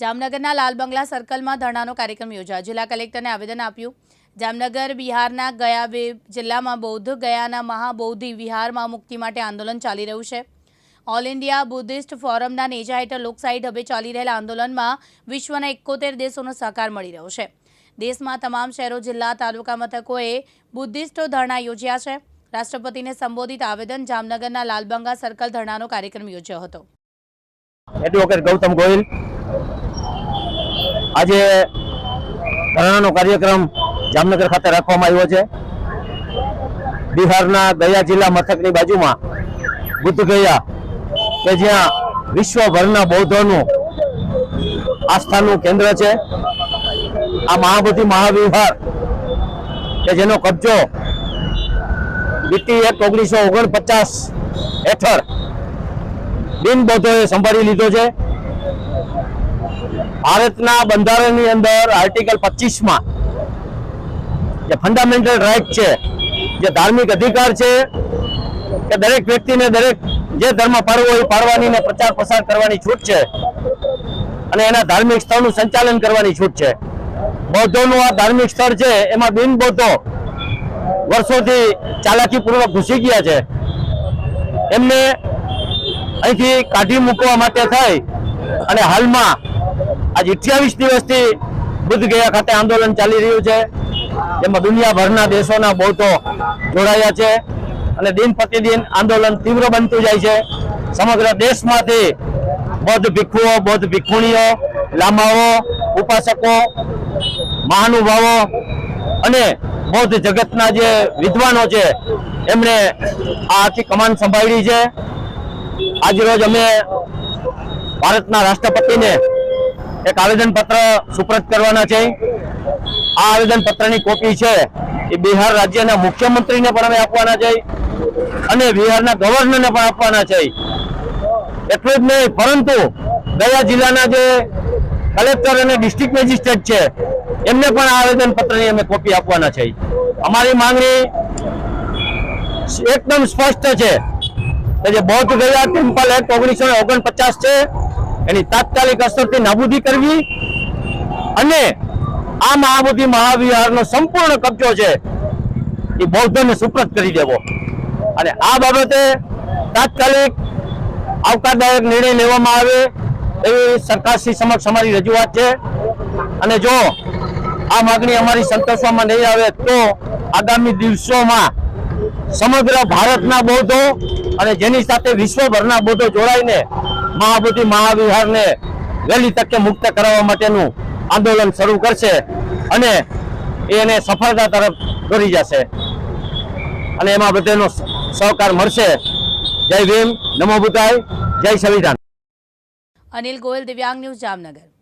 જામનગરના લાલ બંગલા સર્કલમાં ધરણાનો કાર્યક્રમ યોજાયો. જિલ્લા કલેક્ટરને આવેદન આપ્યું. જામનગર, બિહારના ગયા બે જિલ્લામાં બૌદ્ધ ગયાના મહાબૌદ્ધિ વિહારમાં મુક્તિ માટે આંદોલન ચાલી રહ્યું છે. ઓલ ઇન્ડિયા બુદ્ધિસ્ટ ફોરમના નેજા હેઠળ લોકશાહી ઢબે ચાલી રહેલા આંદોલનમાં વિશ્વના એકોતેર દેશોનો સહકાર મળી રહ્યો છે. દેશમાં તમામ શહેરો, જિલ્લા, તાલુકા મથકોએ બુદ્ધિસ્ટો ધરણા યોજ્યા છે. રાષ્ટ્રપતિને સંબોધિત આવેદન જામનગરના લાલબંગા સર્કલ ધરણાનો કાર્યક્રમ યોજ્યો હતો. એડવોકેટ ગૌતમ ગોહિલ આજે ધરણાનો કાર્યક્રમ જામનગર ખાતે રાખવામાં આવ્યો છે. બિહારના ગયા જિલ્લા મથકની બાજુમાં બુદ્ધ કે જ્યાં વિશ્વભરના બૌદ્ધોનું આસ્થાનું કેન્દ્ર છે. આ મહાબુદ્ધિ મહાવિહાર કે જેનો કબજો બીટી એક ઓગણીસો ઓગણપચાસ હેઠળ બિન બૌદ્ધોએ સંભાળી લીધો છે. ભારતના બંધારણની અંદર આર્ટિકલ પચીસમાં જે ફંડામેન્ટલ રાઇટ છે, જે ધાર્મિક અધિકાર છે, કે દરેક વ્યક્તિને દરેક જે ધર્મ પાડવો હોય એ પાળવાની ને પ્રચાર પ્રસાર કરવાની છૂટ છે અને એના ધાર્મિક સ્થળનું સંચાલન કરવાની છૂટ છે. બૌદ્ધોનું આ ધાર્મિક સ્થળ છે, એમાં બિન બૌદ્ધો વર્ષોથી ચાલાકીપૂર્વક ઘૂસી ગયા છે. એમને અહીંથી કાઢી મૂકવા માટે થઈ અને હાલમાં આજ અઠ્યાવીસ દિવસથી બુદ્ધ ગયા ખાતે આંદોલન ચાલી રહ્યું છે. જેમાં દુનિયાભરના દેશોના બૌદ્ધો જોડાયા છે અને દિન પ્રતિદિન આંદોલન તીવ્ર બનતું જાય છે. સમગ્ર દેશમાંથી બૌદ્ધ ભિક્ષુઓ બૌદ્ધ ભિક્ષુણીઓ લામાઓ, ઉપાસકો, મહાનુભાવો અને બૌદ્ધ જગતના જે વિદ્વાનો છે, એમણે આ આખી કમાન સંભાળી છે. આજરોજ અમે ભારતના રાષ્ટ્રપતિને એક આવેદનપત્ર સુપ્રત કરવાના છે. આ આવેદનપત્રની કોપી છે એ બિહાર રાજ્યના મુખ્યમંત્રીને પણ અમે આપવાના છે અને બિહારના ગવર્નરને પણ આપવાના છે. એટલું જ નહીં, પરંતુ ગયા જિલ્લાના જે કલેક્ટર અને ડિસ્ટ્રિક્ટ મેજિસ્ટ્રેટ છે, એમને પણ આ આવેદનપત્રની અમે કોપી આપવાના છે. અમારી માંગણી એકદમ સ્પષ્ટ છે કે જે બૌદ્ધ ગયા ટેમ્પલ એક્ટ ઓગણીસો ઓગણપચાસ છે એની તાત્કાલિક અસરથી નાબૂદી કરવી અને આ મહાબોધિ મહાવિહારનો સંપૂર્ણ કબજો છે એ બૌદ્ધને સુપ્રત કરી દેવો. અને આ બાબતે તાત્કાલિક આવકારદાયક નિર્ણય લેવામાં આવે એવી સરકારશ્રી સમક્ષ અમારી રજૂઆત છે. અને જો આ માગણી અમારી સંતોષવામાં નહીં આવે તો આગામી દિવસોમાં સમગ્ર ભારતના બૌદ્ધો અને જેની સાથે વિશ્વભરના બૌદ્ધો જોડાઈને મહાબોધિ મહાવિહારને વહેલી તકે મુક્ત કરાવવા માટેનું આંદોલન શરૂ કરશે અને એને સફળતા તરફ દોરી જશે. અને એમાં બધાનો સહકાર મળશે. જય ભીમ, નમો બુદ્ધાય, જય સંવિધાન. અનિલ ગોયલ, દિવ્યાંગ ન્યૂઝ જામનગર.